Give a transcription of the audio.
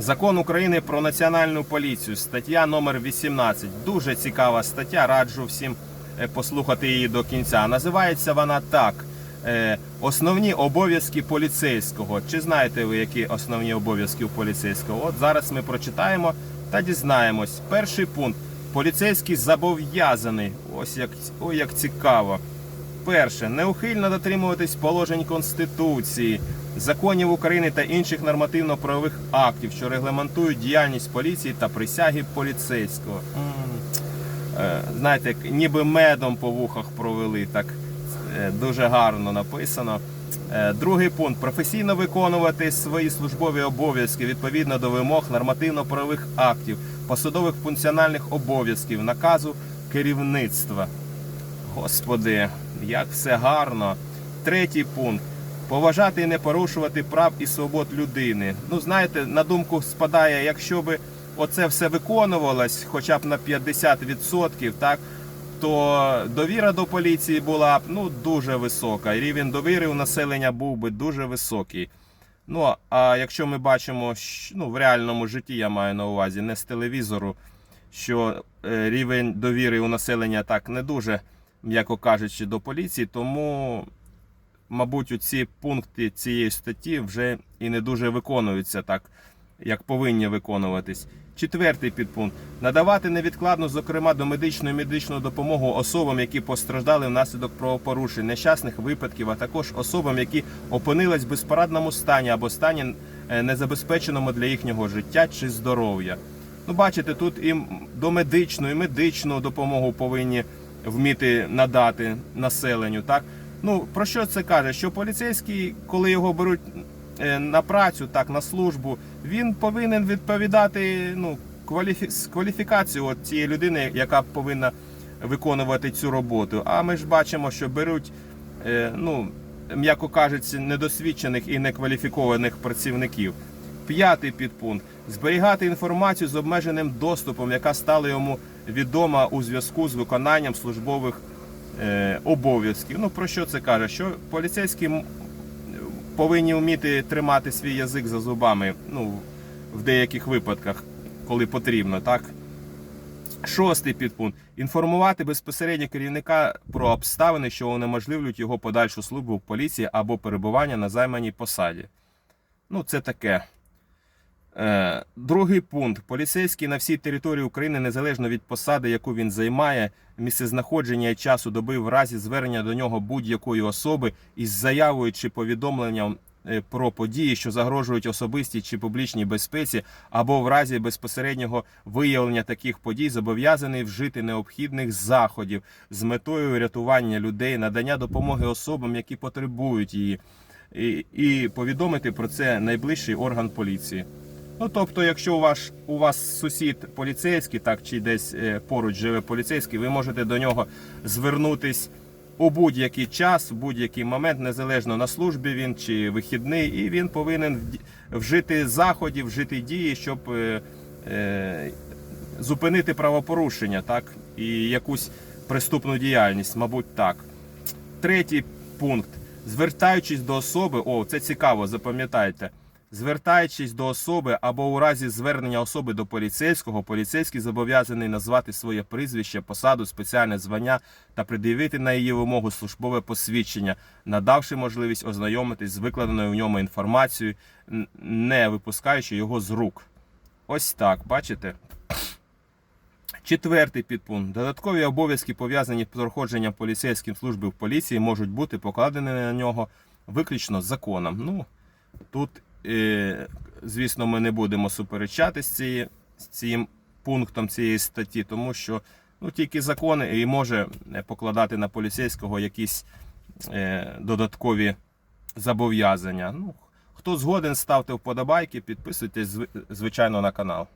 Закон України про національну поліцію, стаття номер 18. Дуже цікава стаття. Раджу всім е, послухати її до кінця. Називається вона так: е, Основні обов'язки поліцейського. Чи знаєте ви, які основні обов'язки у поліцейського? От зараз ми прочитаємо та дізнаємось. Перший пункт. Поліцейський зобов'язаний. Ось як, ой, як цікаво. Перше, неухильно дотримуватись положень Конституції, законів України та інших нормативно-правових актів, що регламентують діяльність поліції та присяги поліцейського. Е, Знаєте, ніби медом по вухах провели, так е, дуже гарно написано. Е, Другий пункт професійно виконувати свої службові обов'язки відповідно до вимог нормативно-правових актів, посадових функціональних обов'язків, наказу керівництва. Господи, як все гарно. Третій пункт. Поважати і не порушувати прав і свобод людини. Ну, знаєте, на думку спадає, якщо би оце все виконувалось хоча б на 50%, так, то довіра до поліції була б ну, дуже висока. Рівень довіри у населення був би дуже високий. Ну, а якщо ми бачимо, ну, в реальному житті я маю на увазі, не з телевізору, що е, рівень довіри у населення так не дуже, м'яко кажучи, до поліції, тому, мабуть, ці пункти цієї статті вже і не дуже виконуються так, як повинні виконуватись. Четвертий підпункт надавати невідкладну, зокрема до медичної медичну допомогу особам, які постраждали внаслідок правопорушень, нещасних випадків, а також особам, які опинились в безпорадному стані або стані е, незабезпеченому для їхнього життя чи здоров'я. Ну, бачите, тут і до медичної, і медичну допомогу повинні вміти надати населенню. Так ну про що це каже? Що поліцейський, коли його беруть е, на працю, так на службу, він повинен відповідати ну кваліфі... кваліфікацію от цієї людини, яка повинна виконувати цю роботу. А ми ж бачимо, що беруть, е, ну м'яко кажучи, недосвідчених і некваліфікованих працівників. П'ятий підпункт зберігати інформацію з обмеженим доступом, яка стала йому відома у зв'язку з виконанням службових е, обов'язків. Ну про що це каже? Що поліцейські повинні вміти тримати свій язик за зубами, ну в деяких випадках, коли потрібно, так. Шостий підпункт. Інформувати безпосередньо керівника про обставини, що унеможливлюють його подальшу службу в поліції або перебування на займаній посаді. Ну, це таке. Е, другий пункт. Поліцейський на всій території України, незалежно від посади, яку він займає, місцезнаходження і часу доби в разі звернення до нього будь-якої особи із заявою чи повідомленням е, про події, що загрожують особистій чи публічній безпеці, або в разі безпосереднього виявлення таких подій, зобов'язаний вжити необхідних заходів з метою рятування людей, надання допомоги особам, які потребують її, і, і повідомити про це найближчий орган поліції. Ну, тобто, якщо у вас, у вас сусід поліцейський, так чи десь е, поруч живе поліцейський, ви можете до нього звернутись у будь-який час, в будь-який момент, незалежно на службі він чи вихідний, і він повинен вжити заходів, вжити дії, щоб е, е, зупинити правопорушення, так, і якусь преступну діяльність, мабуть, так. Третій пункт. Звертаючись до особи, о, це цікаво, запам'ятайте. Звертаючись до особи або у разі звернення особи до поліцейського, поліцейський зобов'язаний назвати своє прізвище, посаду, спеціальне звання та пред'явити на її вимогу службове посвідчення, надавши можливість ознайомитись з викладеною в ньому інформацією, не випускаючи його з рук. Ось так, бачите? Четвертий підпункт. Додаткові обов'язки, пов'язані з проходженням поліцейським служби в поліції, можуть бути покладені на нього виключно законом. Ну, тут, звісно, ми не будемо суперечати з, цим пунктом цієї статті, тому що ну, тільки закон і може е, покладати на поліцейського якісь е, додаткові зобов'язання. Ну, хто згоден, ставте вподобайки, підписуйтесь, звичайно, на канал.